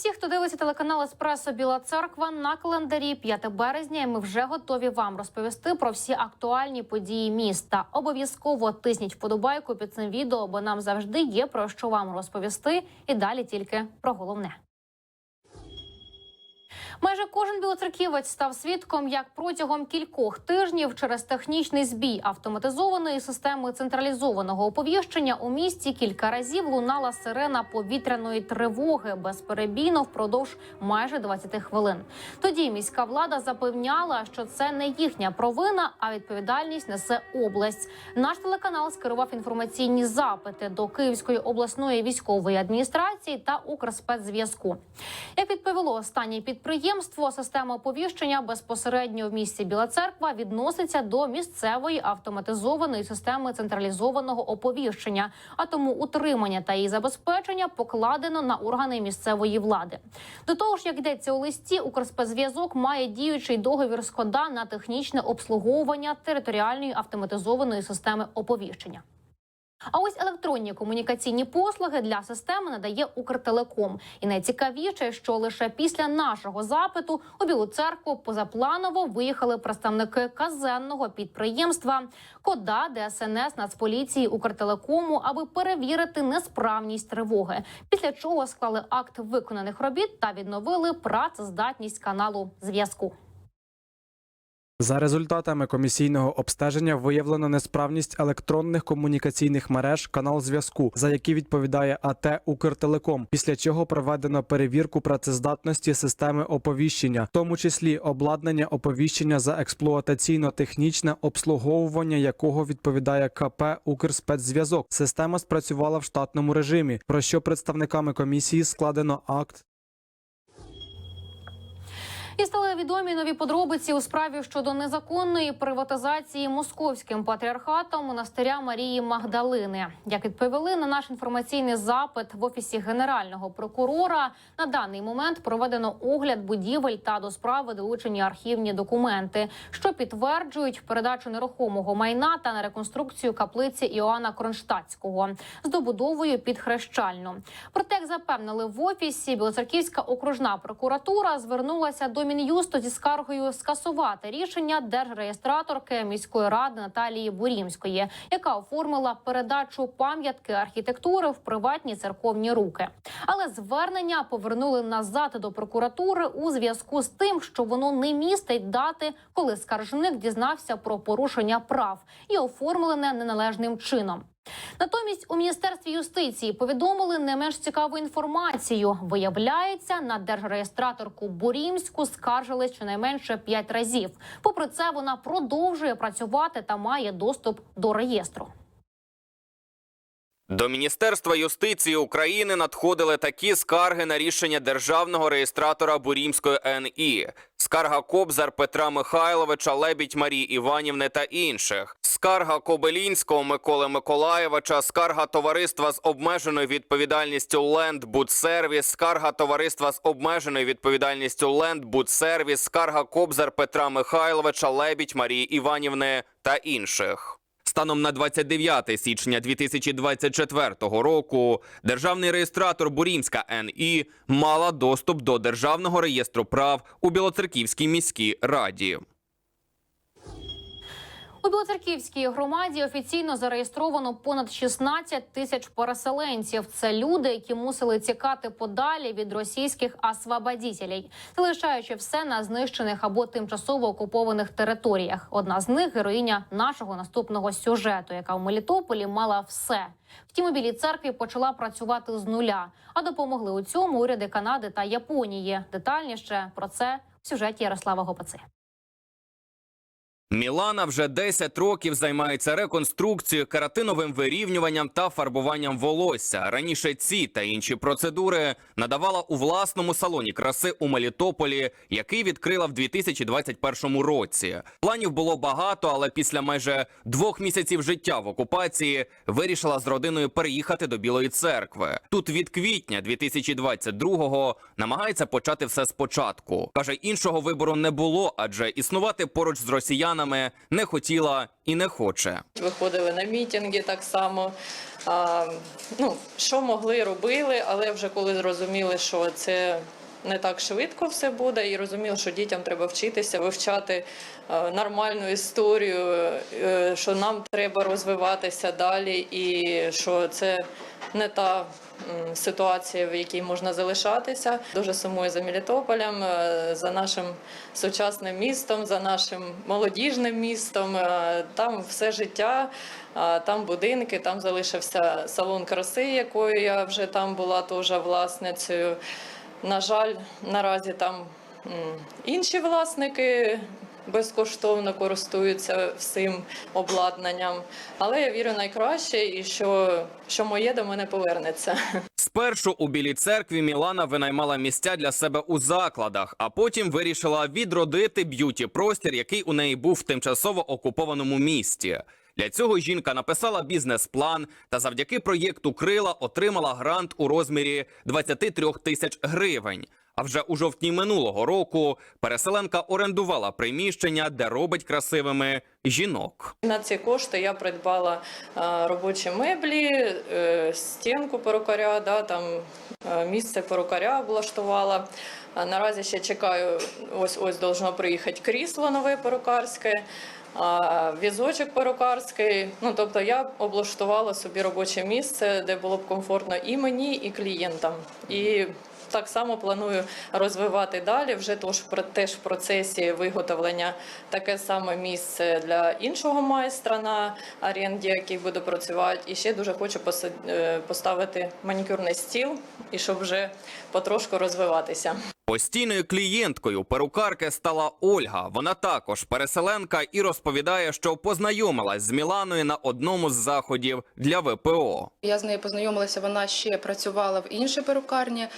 всіх, хто дивиться телеканал Еспресо Біла Церква на календарі 5 березня. і Ми вже готові вам розповісти про всі актуальні події міста. Обов'язково тисніть вподобайку під цим відео, бо нам завжди є про що вам розповісти. І далі тільки про головне. Майже кожен білоцерківець став свідком, як протягом кількох тижнів через технічний збій автоматизованої системи централізованого оповіщення у місті кілька разів лунала сирена повітряної тривоги безперебійно впродовж майже 20 хвилин. Тоді міська влада запевняла, що це не їхня провина, а відповідальність несе область. Наш телеканал скерував інформаційні запити до Київської обласної військової адміністрації та Укрспецзв'язку. Як відповіло останнє підприємство, система оповіщення безпосередньо в місті Біла Церква відноситься до місцевої автоматизованої системи централізованого оповіщення, а тому утримання та її забезпечення покладено на органи місцевої влади. До того ж, як йдеться у листі, Укрспецзв'язок має діючий договір з на технічне обслуговування територіальної автоматизованої системи оповіщення. А ось електронні комунікаційні послуги для системи надає Укртелеком. І найцікавіше, що лише після нашого запиту у Білу церкву позапланово виїхали представники казенного підприємства Кода ДСНС Нацполіції Укртелекому, аби перевірити несправність тривоги. Після чого склали акт виконаних робіт та відновили працездатність каналу зв'язку. За результатами комісійного обстеження виявлено несправність електронних комунікаційних мереж канал зв'язку, за які відповідає АТ Укртелеком. Після чого проведено перевірку працездатності системи оповіщення, в тому числі обладнання оповіщення за експлуатаційно-технічне обслуговування, якого відповідає КП Укрспецзв'язок. Система спрацювала в штатному режимі, про що представниками комісії складено акт І стали відомі нові подробиці у справі щодо незаконної приватизації московським патріархатом монастиря Марії Магдалини. Як відповіли на наш інформаційний запит в офісі генерального прокурора, на даний момент проведено огляд будівель та до справи долучені архівні документи, що підтверджують передачу нерухомого майна та на реконструкцію каплиці Іоанна Кронштадтського з добудовою під хрещальну. Проте, як запевнили в офісі, Білоцерківська окружна прокуратура звернулася до Мін'юсту зі скаргою скасувати рішення держреєстраторки міської ради Наталії Бурімської, яка оформила передачу пам'ятки архітектури в приватні церковні руки. Але звернення повернули назад до прокуратури у зв'язку з тим, що воно не містить дати, коли скаржник дізнався про порушення прав і оформлене неналежним чином. Натомість у міністерстві юстиції повідомили не менш цікаву інформацію. Виявляється, на держреєстраторку Борімську скаржили щонайменше п'ять разів. Попри це, вона продовжує працювати та має доступ до реєстру. До Міністерства юстиції України надходили такі скарги на рішення державного реєстратора Бурімської НІ, скарга Кобзар Петра Михайловича, Лебідь Марії Іванівни та інших, скарга Кобелінського Миколи Миколаєвича, скарга товариства з обмеженою відповідальністю Ленд Будсервіс, скарга товариства з обмеженою відповідальністю Ленд Будсервіс, скарга Кобзар Петра Михайловича, Лебідь Марії Іванівни та інших. Станом на 29 січня 2024 року державний реєстратор Бурімська НІ мала доступ до державного реєстру прав у Білоцерківській міській раді. У Білоцерківській громаді офіційно зареєстровано понад 16 тисяч переселенців. Це люди, які мусили тікати подалі від російських освободітелей, залишаючи все на знищених або тимчасово окупованих територіях. Одна з них героїня нашого наступного сюжету, яка в Мелітополі мала все. Втім, у білій церкві почала працювати з нуля. А допомогли у цьому уряди Канади та Японії. Детальніше про це в сюжеті Ярослава Гопаци. Мілана вже 10 років займається реконструкцією, кератиновим вирівнюванням та фарбуванням волосся. Раніше ці та інші процедури надавала у власному салоні краси у Мелітополі, який відкрила в 2021 році. Планів було багато, але після майже двох місяців життя в окупації вирішила з родиною переїхати до Білої церкви. Тут від квітня 2022-го намагається почати все спочатку. каже, іншого вибору не було, адже існувати поруч з росіянами ветеранами не хотіла і не хоче. Виходили на мітинги так само. А, ну, що могли, робили, але вже коли зрозуміли, що це не так швидко все буде, і розуміли, що дітям треба вчитися, вивчати е, нормальну історію, е, що нам треба розвиватися далі, і що це не та ситуація, в якій можна залишатися. Дуже сумую за Мелітополем, е, за нашим сучасним містом, за нашим молодіжним містом. Е, Там все життя, там будинки, там залишився салон краси, якою я вже там була теж власницею. На жаль, наразі там інші власники безкоштовно користуються всім обладнанням. Але я вірю найкраще і що, що моє до мене повернеться. Спершу у Білій церкві Мілана винаймала місця для себе у закладах, а потім вирішила відродити б'юті-простір, який у неї був в тимчасово окупованому місті. Для цього жінка написала бізнес-план та завдяки проєкту Крила отримала грант у розмірі 23 тисяч гривень. А вже у жовтні минулого року переселенка орендувала приміщення, де робить красивими жінок. На ці кошти я придбала е, робочі меблі, е, стінку перукаря, да, там е, місце перукаря облаштувала. Наразі ще чекаю, ось ось должно приїхати крісло нове перукарське. Візочок перукарський, ну тобто я облаштувала собі робоче місце, де було б комфортно і мені, і клієнтам. І так само планую розвивати далі. Вже тож про теж в процесі виготовлення таке саме місце для іншого майстра на оренді, який буде працювати. І ще дуже хочу е, поставити манікюрний стіл, і щоб вже потрошку розвиватися. Постійною клієнткою перукарки стала Ольга. Вона також переселенка і розповідає, що познайомилась з Міланою на одному з заходів для ВПО. Я з нею познайомилася, вона ще працювала в іншій перукарні,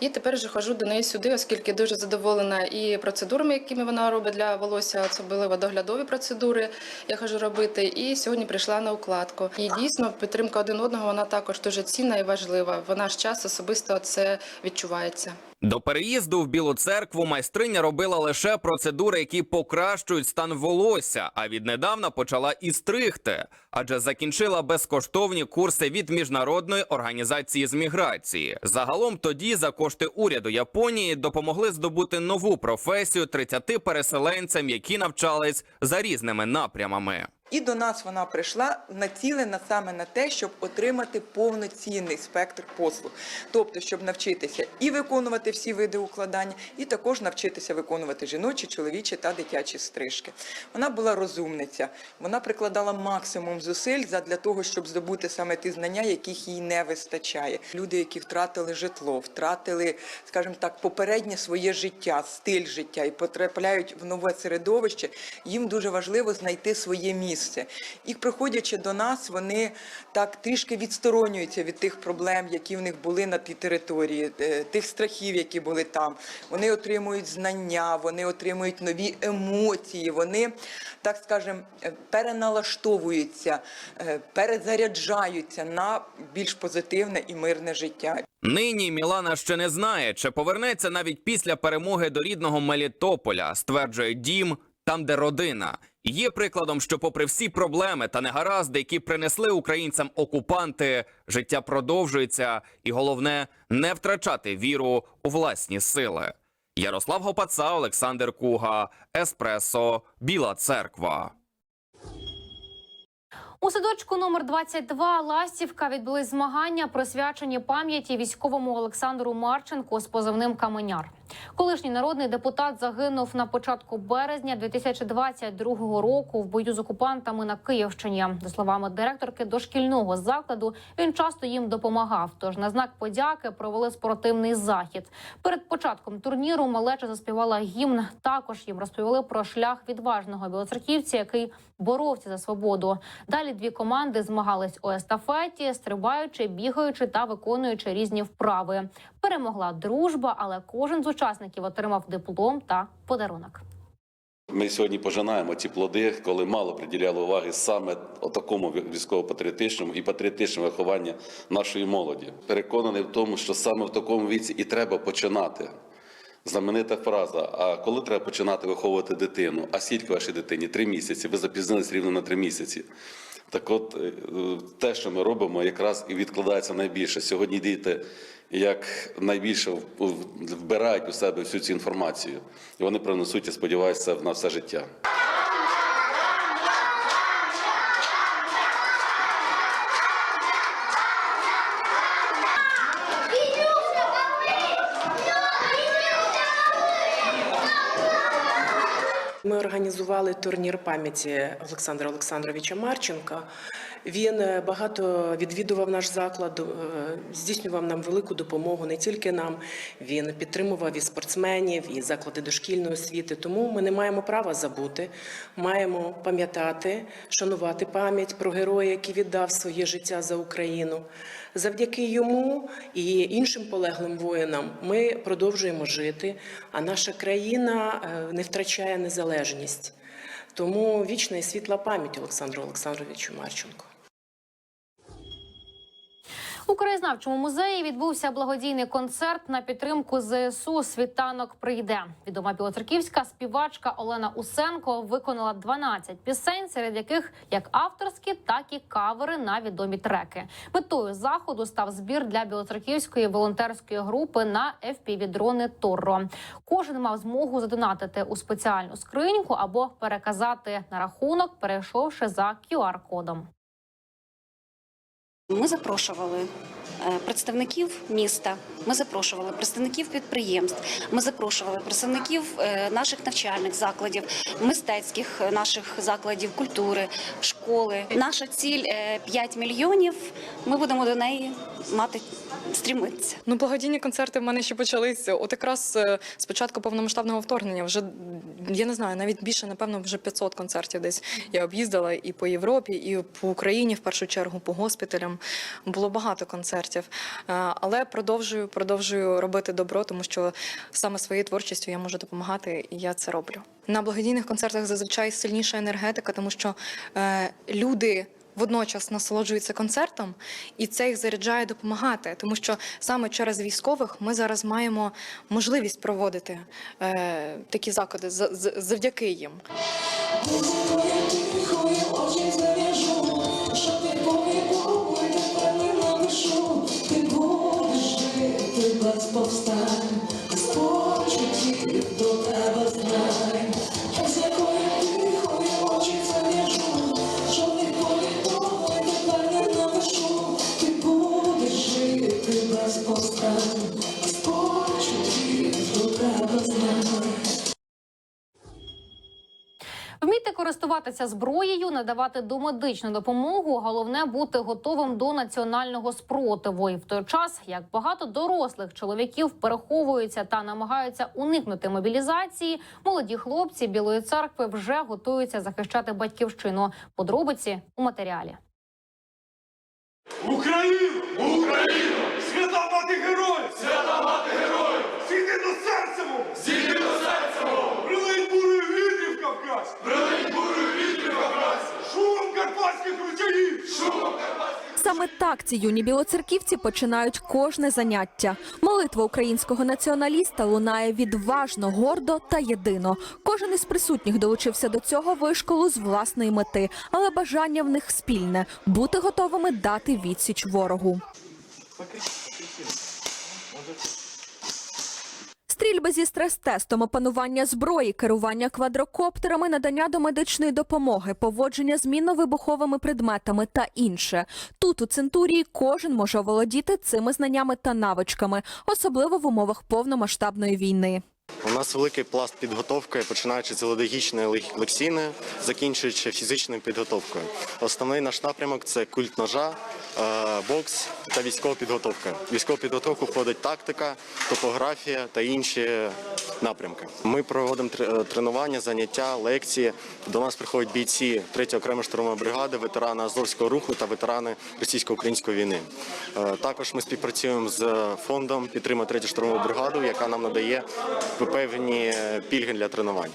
і тепер вже ходжу до неї сюди, оскільки дуже задоволена і процедурами, якими вона робить для волосся, особливо доглядові процедури. Я хожу робити. І сьогодні прийшла на укладку. І дійсно підтримка один одного вона також дуже цінна і важлива. В наш час особисто це відчувається. До переїзду в Білу церкву майстриня робила лише процедури, які покращують стан волосся, а віднедавна почала і стригти, адже закінчила безкоштовні курси від міжнародної організації з міграції. Загалом тоді за кошти уряду Японії допомогли здобути нову професію 30 переселенцям, які навчались за різними напрямами. І до нас вона прийшла націлена саме на те, щоб отримати повноцінний спектр послуг, тобто, щоб навчитися і виконувати всі види укладання, і також навчитися виконувати жіночі, чоловічі та дитячі стрижки. Вона була розумниця, вона прикладала максимум зусиль для того, щоб здобути саме ті знання, яких їй не вистачає. Люди, які втратили житло, втратили, скажімо так, попереднє своє життя, стиль життя і потрапляють в нове середовище, їм дуже важливо знайти своє місце. І приходячи до нас, вони так трішки відсторонюються від тих проблем, які в них були на тій території, е, тих страхів, які були там. Вони отримують знання, вони отримують нові емоції, вони, так скажемо, е, переналаштовуються, е, перезаряджаються на більш позитивне і мирне життя. Нині Мілана ще не знає, чи повернеться навіть після перемоги до рідного Мелітополя, стверджує дім там, де родина. Є прикладом, що, попри всі проблеми та негаразди, які принесли українцям окупанти, життя продовжується, і головне не втрачати віру у власні сили. Ярослав Гопаца, Олександр Куга, Еспресо, Біла Церква. У садочку номер 22 Ластівка відбулись змагання, присвячені пам'яті військовому Олександру Марченку з позивним Каменяр. Колишній народний депутат загинув на початку березня 2022 року в бою з окупантами на Київщині. За словами директорки дошкільного закладу, він часто їм допомагав. Тож на знак подяки провели спортивний захід. Перед початком турніру малеча заспівала гімн. Також їм розповіли про шлях відважного білоцерківця, який боровся за свободу. Далі дві команди змагались у естафеті, стрибаючи, бігаючи та виконуючи різні вправи. Перемогла дружба, але кожен з учасників отримав диплом та подарунок. Ми сьогодні пожинаємо ті плоди, коли мало приділяли уваги саме такому військово-патріотичному і патріотичному вихованню нашої молоді. Переконаний в тому, що саме в такому віці і треба починати Знаменита фраза. А коли треба починати виховувати дитину? А скільки вашій дитині? Три місяці. Ви запізнились рівно на три місяці. Так от, е, те, що ми робимо, якраз і відкладається найбільше. Сьогодні діти як найбільше вбирають у себе всю цю інформацію. І вони принесуть, я сподіваюся, на все життя. Організували турнір пам'яті Олександра Олександровича Марченка. Він е, багато відвідував наш заклад, е, здійснював нам велику допомогу не тільки нам. Він підтримував і спортсменів, і заклади дошкільної освіти. Тому ми не маємо права забути. Маємо пам'ятати, шанувати пам'ять про героя, який віддав своє життя за Україну. Завдяки йому і іншим полеглим воїнам ми продовжуємо жити, а наша країна е, не втрачає незалежність. Тому вічна і світла пам'ять Олександру Олександровичу Марченку. У краєзнавчому музеї відбувся благодійний концерт на підтримку ЗСУ. Світанок прийде. Відома білоцерківська співачка Олена Усенко виконала 12 пісень, серед яких як авторські, так і кавери на відомі треки. Метою заходу став збір для білоцерківської волонтерської групи на FPV-дрони Торро. Кожен мав змогу задонатити у спеціальну скриньку або переказати на рахунок, перейшовши за QR-кодом. Ми запрошували е, представників міста, ми запрошували представників підприємств, ми запрошували представників е, наших навчальних закладів, мистецьких е, наших закладів культури, школи. Наша ціль е, 5 мільйонів. Ми будемо до неї мати стрімитися. Ну, благодійні концерти в мене ще почалися. От якраз е, з початку повномасштабного вторгнення вже я не знаю, навіть більше, напевно, вже 500 концертів десь я об'їздила і по Європі, і по Україні, в першу чергу, по госпіталям. Було багато концертів. Е, Але продовжую, продовжую робити добро, тому що саме своєю творчістю я можу допомагати, і я це роблю. На благодійних концертах зазвичай сильніша енергетика, тому що е, люди водночас насолоджуються концертом, і це їх заряджає допомагати, тому що саме через військових ми зараз маємо можливість проводити е, такі заходи за- за- завдяки їм. Користуватися зброєю, надавати домедичну допомогу. Головне бути готовим до національного спротиву. І в той час, як багато дорослих чоловіків переховуються та намагаються уникнути мобілізації, молоді хлопці Білої церкви вже готуються захищати батьківщину. Подробиці у матеріалі. Україну! Україну! Свята мати героїв! Свята мати героїв! Зійди до серця! Зійди до серця мого! Прилинь бурою вітрів Кавказ! Прилинь Саме так ці юні білоцерківці починають кожне заняття. Молитва українського націоналіста лунає відважно, гордо та єдино. Кожен із присутніх долучився до цього вишколу з власної мети, але бажання в них спільне бути готовими дати відсіч ворогу. Стрільби зі стрес-тестом, опанування зброї, керування квадрокоптерами, надання домедичної допомоги, поводження з мінно-вибуховими предметами та інше. Тут у центурії кожен може оволодіти цими знаннями та навичками, особливо в умовах повномасштабної війни. У нас великий пласт підготовки, починаючи з ідеологічної лек- лекційної, закінчуючи фізичною підготовкою. Основний наш напрямок це культ ножа, е, бокс та військова підготовка. Військову підготовку входить тактика, топографія та інші напрямки. Ми проводимо е, тренування, заняття, лекції. До нас приходять бійці 3 окремої штурмової бригади, ветерани Азовського руху та ветерани російсько-української війни. Е, Також ми співпрацюємо з фондом підтримує 3 штурмову бригаду, яка нам надає певні е, пільги для тренувань.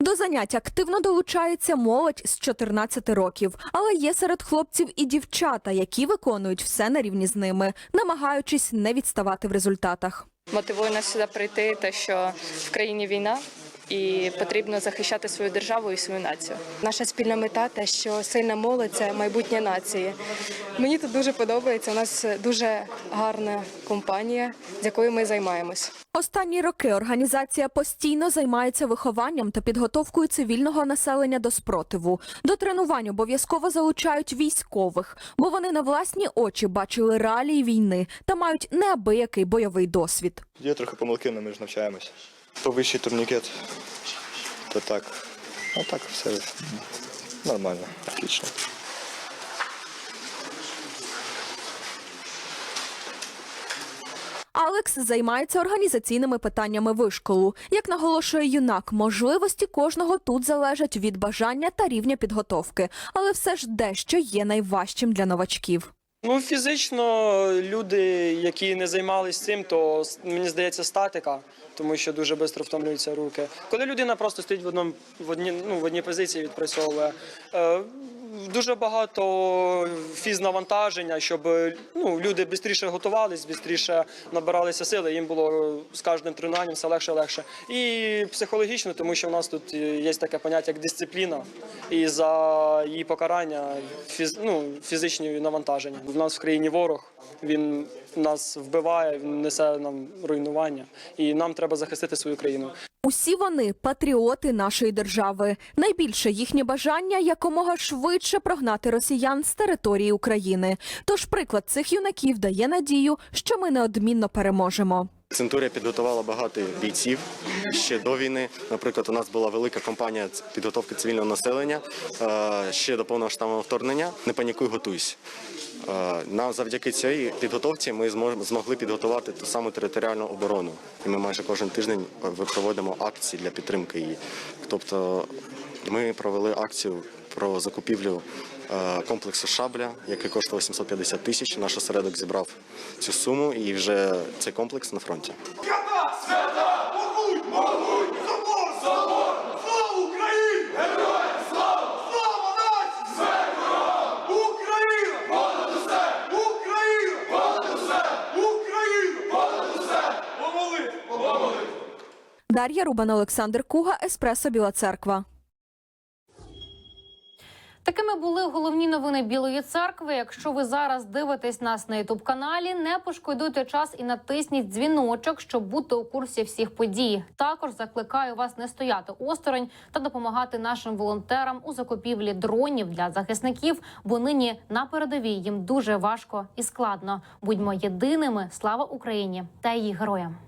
До занять активно долучається молодь з 14 років, але є серед хлопців і дівчата, які виконують все на рівні з ними, намагаючись не відставати в результатах. Мотивує нас сюди прийти, те, що в країні війна, і потрібно захищати свою державу і свою націю. Наша спільна мета те, що сильна молодь це майбутнє нації. Мені тут дуже подобається. У нас дуже гарна компанія, з якою ми займаємось. Останні роки організація постійно займається вихованням та підготовкою цивільного населення до спротиву. До тренувань обов'язково залучають військових, бо вони на власні очі бачили реалії війни та мають неабиякий бойовий досвід. Є трохи помилки, але ми ж навчаємось. То вищий турнікет, то так. Ну так, все нормально, отлично. Алекс займається організаційними питаннями вишколу. Як наголошує юнак, можливості кожного тут залежать від бажання та рівня підготовки, але все ж дещо є найважчим для новачків. Ну, фізично люди, які не займалися цим, то мені здається статика, тому що дуже швидко втомлюються руки. Коли людина просто стоїть в одному в одні, ну, в одній позиції, відпрацьовує. Дуже багато фізнавантаження, щоб ну, люди швидше готувалися, швидше набиралися сили, їм було з кожним тренуванням все легше легше. І психологічно, тому що в нас тут є таке поняття як дисципліна, і за її покарання фіз, ну, фізичні навантаження. В нас в країні ворог, він нас вбиває, несе нам руйнування, і нам треба захистити свою країну. Усі вони патріоти нашої держави. Найбільше їхнє бажання якомога швидше прогнати росіян з території України. Тож приклад цих юнаків дає надію, що ми неодмінно переможемо. Центурія підготувала багато бійців ще до війни. Наприклад, у нас була велика кампанія ц- підготовки цивільного населення е, ще до повномасштабного вторгнення. Не панікуй, готуйся. Е, Нам завдяки цій підготовці ми змогли підготувати ту саму територіальну оборону. І ми майже кожен тиждень е, проводимо акції для підтримки її. Тобто ми провели акцію про закупівлю комплексу шабля, який коштував 750 тисяч. Наш осередок зібрав цю суму, і вже цей комплекс на фронті. Дар'я Рубан, Олександр Куга, Еспресо Біла Церква. Були головні новини Білої церкви. Якщо ви зараз дивитесь нас на ютуб каналі, не пошкодуйте час і натисніть дзвіночок, щоб бути у курсі всіх подій. Також закликаю вас не стояти осторонь та допомагати нашим волонтерам у закупівлі дронів для захисників, бо нині на передовій їм дуже важко і складно. Будьмо єдиними. Слава Україні та її героям.